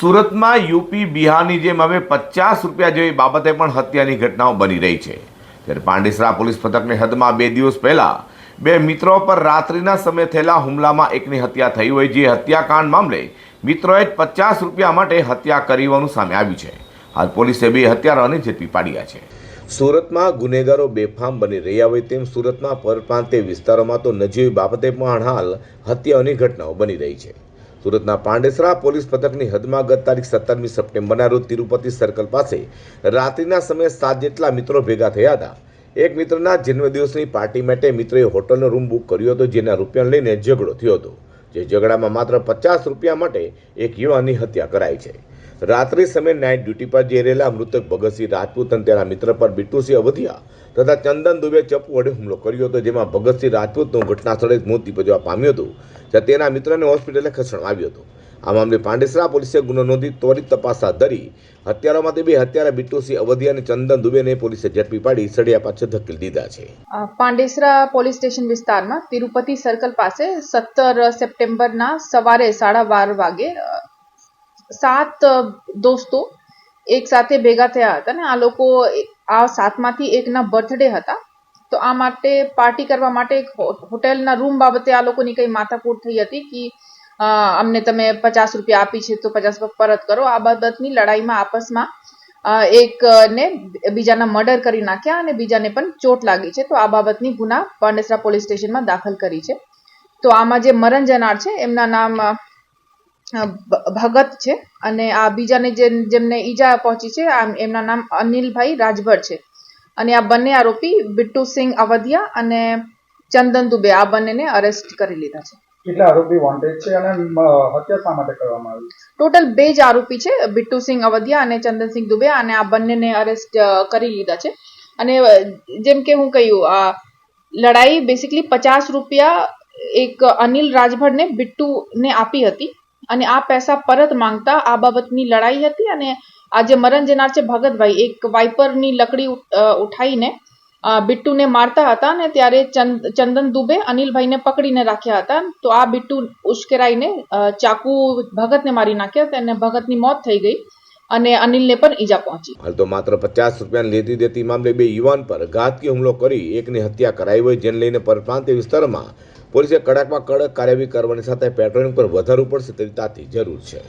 સુરતમાં યુપી, બિહારની જેમ હવે પચાસ રૂપિયા જેવી બાબતે પણ હત્યાની ઘટનાઓ બની રહી છે. ત્યારે પાંડેસરા પોલીસ પથકની હદમાં બે દિવસ પહેલાં બે મિત્રો પર રાત્રિના સમયે થયેલા હુમલામાં એકની હત્યા થઈ હોય જે હત્યાકાંડ મામલે મિત્રોએ પચાસ રૂપિયા માટે હત્યા કરી હોવાનું સામે આવ્યું છે. હાલ પોલીસે બે હત્યારાઓને ઝડપી પાડ્યા છે. સુરતમાં ગુનેગારો બેફામ બની રહ્યા હોય તેમ સુરતના પરપ્રાંતીય વિસ્તારોમાં તો નજીવી બાબતે પણ હાલ હત્યાઓની ઘટનાઓ બની રહી છે. સુરતના પાંડેસરા પોલીસ પથકની હદમાં ગત તારીખ સત્તરમી સપ્ટેમ્બરના રોજ તિરુપતિ સર્કલ પાસે રાત્રિના સમયે સાત જેટલા મિત્રો ભેગા થયા હતા. એક મિત્રના જન્મદિવસની પાર્ટી માટે મિત્રોએ હોટલનો રૂમ બુક કર્યો હતો, જેના રૂપિયા લઈને ઝઘડો થયો હતો. જે ઝઘડામાં માત્ર પચાસ રૂપિયા માટે એક યુવાનની હત્યા કરાઈ છે. રાત્રિ સમયે નાઇટ ડ્યુટી પર જઈ રહેલા મૃતક ભગતસિંહ રાજપૂત અને તેના મિત્ર પર બિટ્ટુસિંહ અવધિયા તથા ચંદન દુબે ચપ્પુ વડે હુમલો કર્યો હતો, જેમાં ભગતસિંહ રાજપૂતનું ઘટના સ્થળે મોત નીપજવા પામ્યું હતું, જ્યાં તેના મિત્રને હોસ્પિટલે ખસેડવામાં આવ્યો હતો. આ મામલે પાંડેસરા પોલીસે ગુનો નોંધી ત્વરિત તપાસ હાથ ધરી, હત્યારામાંથી બે હત્યારા બિટ્ટુસિંહ અવધિયા અને ચંદન દુબેને પોલીસે ઝડપી પાડી સળિયા પાછળ ધકેલી દીધા છે. પાંડેસરા પોલીસ સ્ટેશન વિસ્તારમાં તિરુપતિ સર્કલ પાસે સત્તર સપ્ટેમ્બરના સવારે સાડા બાર વાગે સાત દોસ્તો એક સાથે ભેગા થયા હતા ને. આ લોકો આ સાતમાંથી એકના બર્થડે હતા. તો આ માટે પાર્ટી કરવા માટે એક હોટેલના રૂમ બાબતે આ લોકોની કંઈ માથાકૂટ થઈ હતી કે અમને તમે પચાસ રૂપિયા આપી છે તો પચાસ પરત કરો. આ બાબતની લડાઈમાં આપસમાં એક ને બીજાના મર્ડર કરી નાખ્યા અને બીજાને પણ ચોટ લાગી છે. તો આ બાબતની ગુના પાંડેસરા પોલીસ સ્ટેશનમાં દાખલ કરી છે. તો આમાં જે મરણ જનાર છે, એમના નામ ભગત છે અને આ બીજાને જે જેમને ઈજા પહોંચી છે એમના નામ અનિલભાઈ રાજભર છે. અને આ બંને આરોપી બિટ્ટુસિંહ અવધિયા અને ચંદન દુબે આ બંનેને અરેસ્ટ કરી લીધા છે. કેટલા આરોપી વોન્ટેડ છે અને હત્યા શા માટે કરવામાં આવી ટોટલ બે જ આરોપી છે બિટ્ટુસિંહ અવધિયા અને ચંદનસિંહ દુબે અને આ બંનેને અરેસ્ટ કરી લીધા છે. અને જેમ કે હું કહ્યું આ લડાઈ બેસિકલી પચાસ રૂપિયા એક અનિલ રાજભરને બિટ્ટુને આપી હતી. અને આ પૈસા પરત માંગતા આ બાબતની લડાઈ હતી અને આ જે મરણ જનાર છે ભગતભાઈ. એક વાઇપરની લકડી ઉઠાઈને બિટ્ટુને મારતા હતા અને ત્યારે ચંદ- ચંદન દુબે અનિલભાઈને પકડીને રાખ્યા હતા. તો આ બિટ્ટુ ઉશ્કેરાઈને ચાકુ ભગતને મારી નાખ્યા અને ભગતની મોત થઈ ગઈ અને અનિલને પણ ઈજા પહોંચી. હાલ તો માત્ર પચાસ રૂપિયા લેતી દેતી મામલે બે યુવાન પર ઘાતકી હુમલો કરી એકની હત્યા કરાઈ હોય જેને લઈને પરપ્રાંતીય વિસ્તારમાં પોલીસે કડકમાં કડક કાર્યવાહી કરવાની સાથે પેટ્રોલિંગ પર વધારવું પડશે તેવી તાતી જરૂર છે.